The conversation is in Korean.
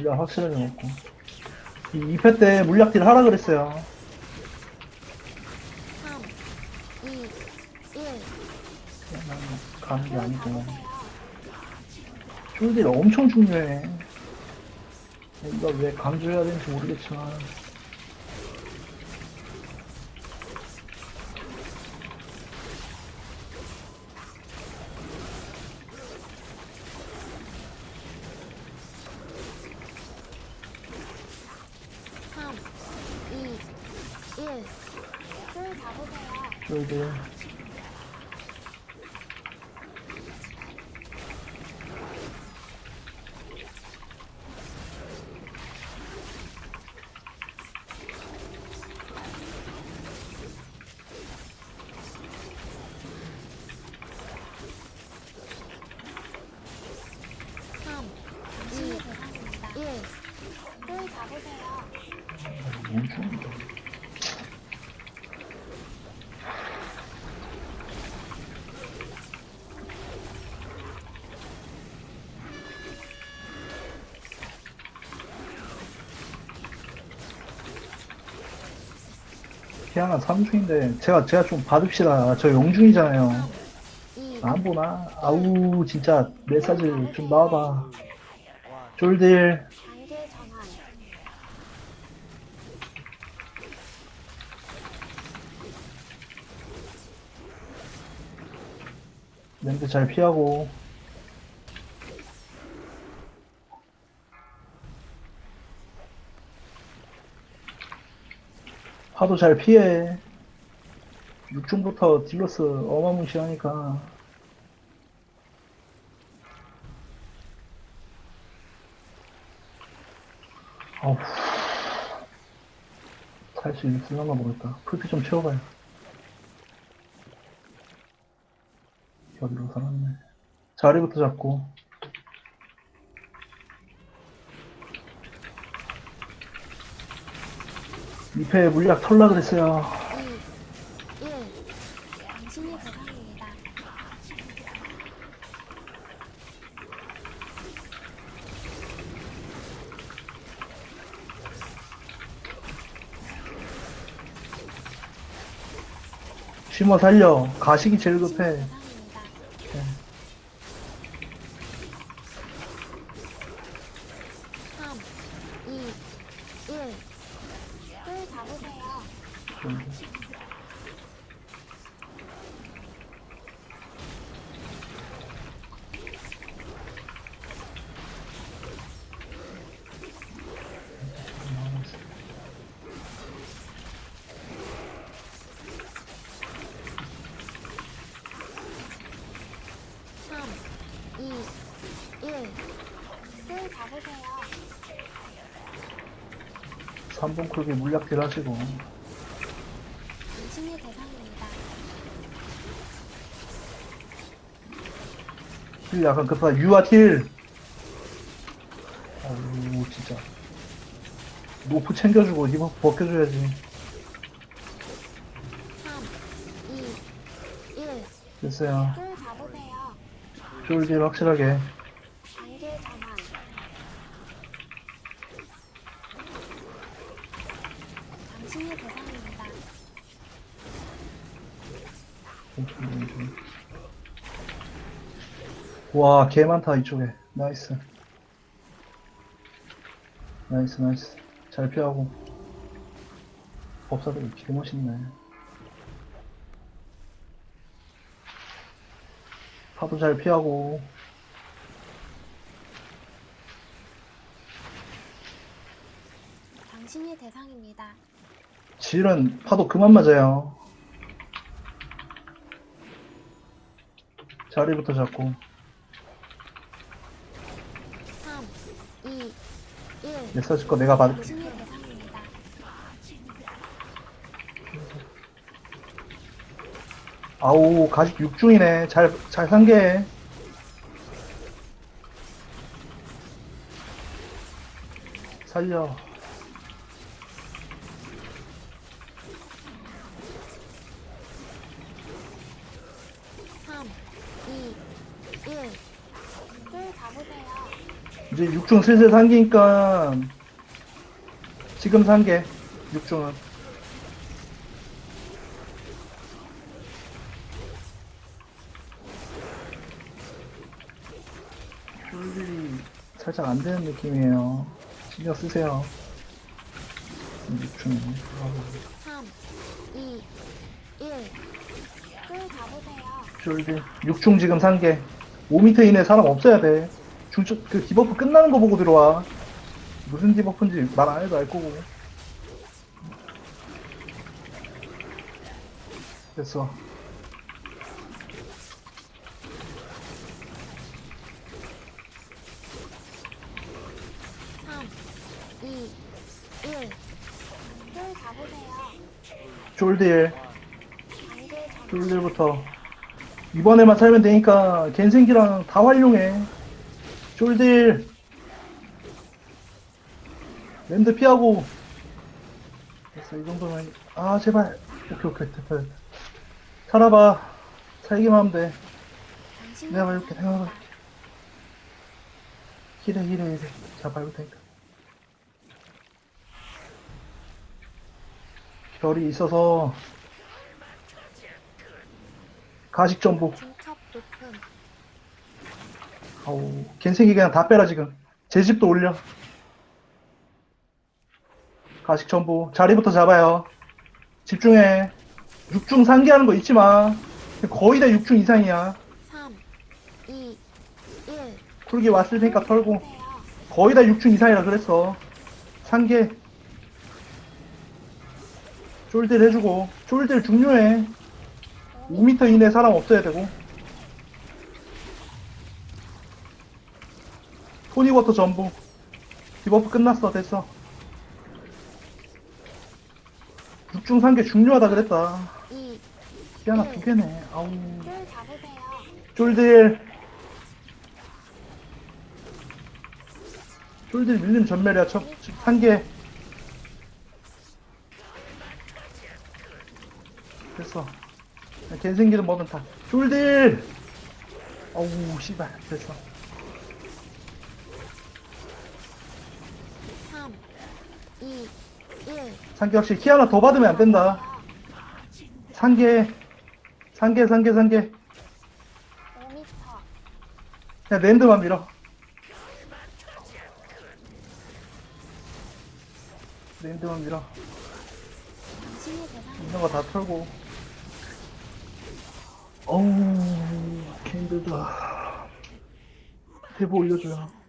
물약 확실하게 먹고. 이 2패 때 물약 딜 하라 그랬어요. 3, 2, 1. 가는 게 아니고. 쫄딜 엄청 중요해. 이걸 왜 강조해야 되는지 모르겠지만. 이, 일. 줄 잡으세요. 멈추 피아나 3중인데 제가 제가 좀 받읍시다 저 영중이잖아요 이, 안 보나? 아우 진짜 메시지 좀 나와봐 전환. 멘트 잘 피하고 파도 잘 피해. 6중부터 딜러스 어마무시하니까. 어우. 살수 있을려나 모르겠다. 풀피 좀 채워봐요. 여기로 살았네. 자리부터 잡고 이패 물약 털라 그랬어요 2, 1. 당신이 대상입니다. 심어 살려 가식이 제일 급해 2, 1. 예. 술 잡으세요. 3분 크게 물약질 하시고 의심의 대상입니다. 힐 약간 급하다 유아 힐 아유 진짜 노프 챙겨주고 이거 벗겨줘야지 3, 2, 1. 됐어요 음. 쫄딜 확실하게. 와, 개 많다, 이쪽에. 나이스. 나이스, 나이스. 잘 피하고. 법사들이 개 멋있네. 파도 잘 피하고. 당신이 대상입니다. 질은 파도 그만 맞아요. 자리부터 잡고. 3, 2, 1. 메시지 거 내가 받을게. 당신이 대상입니다. 아우, 가식 6중이네. 잘, 잘 상계. 살려. 삼, 이, 일. 줄 잡으세요. 이제 6중 슬슬 상기니까 지금 상계 6중은 쫄들이 살짝 안 되는 느낌이에요. 신경 쓰세요. 6중 3, 2, 1. 줄 잡으세요. 쫄들. 6중 지금 상계 5m 이내 사람 없어야 돼. 중쪽 그 디버프 끝나는 거 보고 들어와. 무슨 디버프인지 말 안 해도 알 거고. 됐어 3, 2, 1. 줄 잡으세요. 쫄딜. 단계 전 쫄딜부터. 이번에만 살면 되니까 겐생기랑 다 활용해. 쫄딜. 랜드 피하고. 됐어 이 정도면 아 제발. 오케이 오케이 됐다 됐다. 살아봐. 살기만 하면 돼. 내가 밟을게 내가. 밟을게. 힐해 힐해 힐해. 자 밟을 테니까 별이 있어서 가식 전부. 중첩 높음. 아우 겐생기 그냥 다 빼라 지금. 제 집도 올려. 가식 전부. 자리부터 잡아요. 집중해. 6중 상기하는 거 잊지 마. 거의 다 6중 이상이야. 3, 2, 1. 쿨기 왔을 테니까 털고. 거의 다 6중 이상이라 그랬어. 상계 쫄딜 해주고 쫄딜 중요해. 5m 이내 사람 없어야 되고. 토니워터 전부. 디버프 끝났어 됐어. 6중 상계 중요하다 그랬다. 2, 피아나 두 개네. 아우. 줄 잡으세요. 쫄딜 쫄딜 밀림 전멸이야 첫 상계 됐어. 겐생기는 뭐든 다 쫄딜 어우 씨발. 됐어. 3, 2, 1. 상계 확실히 키 하나 더 받으면 안 된다. 상계. 상계 상계 상계. 5m. 그냥 랜드만 밀어. 랜드만 밀어. 있는 거 다 털고 어우 개 힘들다 대보 올려줘요